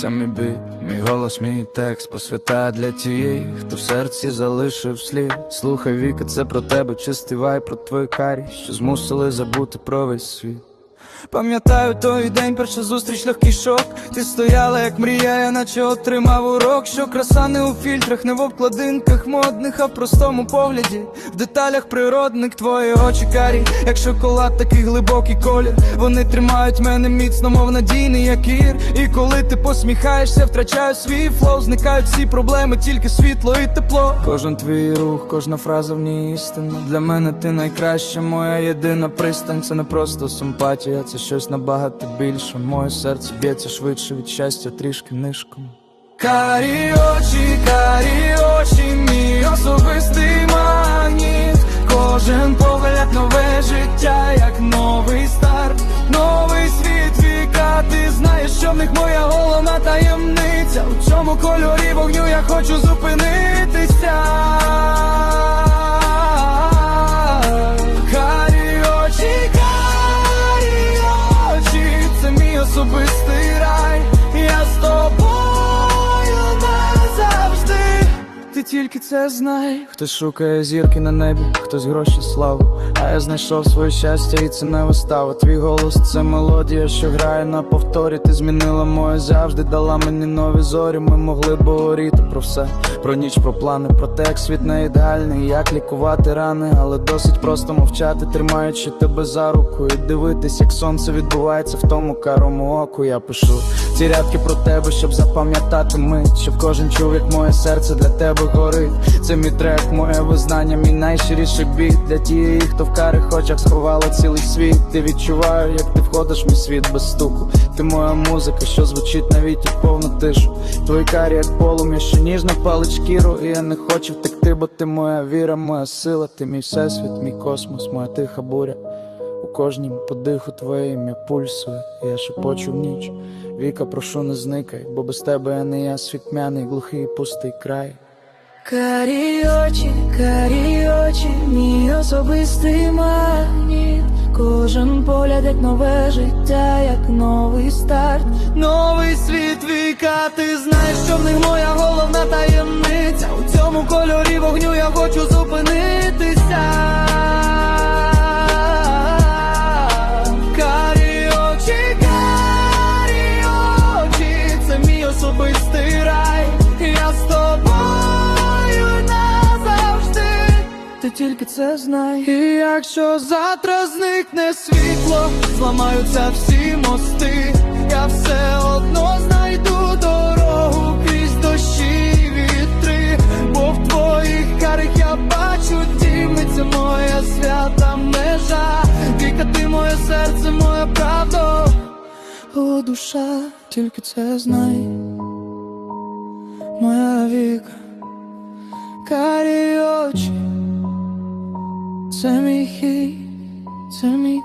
Це мій бій, мій голос, мій текст посвята для тієї, хто в серці залишив слід. Слухай віка, це про тебе, чистий вай, про твої карі, що змусили забути про весь світ. Пам'ятаю той день, перша зустріч, легкий шок. Ти стояла, як мрія, я наче отримав урок, що краса не у фільтрах, не в обкладинках модних, а в простому погляді, в деталях природних твої очі карі, як шоколад, такий глибокий колір. Вони тримають мене міцно, мов надійний якір. І коли ти посміхаєшся, втрачаю свій флоу, зникають всі проблеми, тільки світло і тепло. Кожен твій рух, кожна фраза в ній істина. Для мене ти найкраща, моя єдина пристань. Це не просто симпатія, це щось набагато більше. Моє серце б'ється швидше від щастя, трішки нишком. Карі очі, карі очі, мій особистий магніт. Кожен погляд, нове життя, як новий старт, новий світ віка. Ти знаєш, що в них моя головна таємниця. У цьому кольорі вогню я хочу зупинитися. Тільки це знай. Хтось шукає зірки на небі, хтось гроші славу. А я знайшов своє щастя, і це не вистава. Твій голос це мелодія, що грає на повторі. Ти змінила моє завжди, дала мені нові зорі. Ми могли б говорити про все, про ніч, про плани, про те, як світ не ідеальний, як лікувати рани, але досить просто мовчати, тримаючи тебе за руку і дивитись, як сонце відбувається в тому карому оку. Я пишу ці рядки про тебе, щоб запам'ятати мить, щоб кожен чув, як моє серце для тебе горить. Це мій трек, моє визнання, мій найщиріший біт для тієї, хто в карих очах сховала цілий світ. Ти відчуваю, як ти входиш в мій світ без стуку. Ти моя музика, що звучить навіть у повну тишу. Твої карі, як полум'я, що ніжно палить шкіру, і я не хочу втекти, бо ти моя віра, моя сила, ти мій всесвіт, мій космос, моя тиха буря. У кожнім подиху твоє ім'я пульсує, і я шепочу в ніч. Віка, прошу, не зникай, бо без тебе я не я світ м'яний, глухий, пустий край. Карі очі, карі очі, мій особистий магніт. Кожен погляд, як нове життя, як новий старт. Новий світ віка, ти знаєш, що в них моя головна таємниця. У цьому кольорі вогню я хочу зупинитися. Ти тільки це знай. І якщо завтра зникне світло, зламаються всі мости, я все одно знайду дорогу крізь дощі і вітри, бо в твоїх карих я бачу дім, і це моя свята межа. Віка, ти моє серце, моя правда. О, душа, тільки це знай. Моя віка, карі очі. Це мій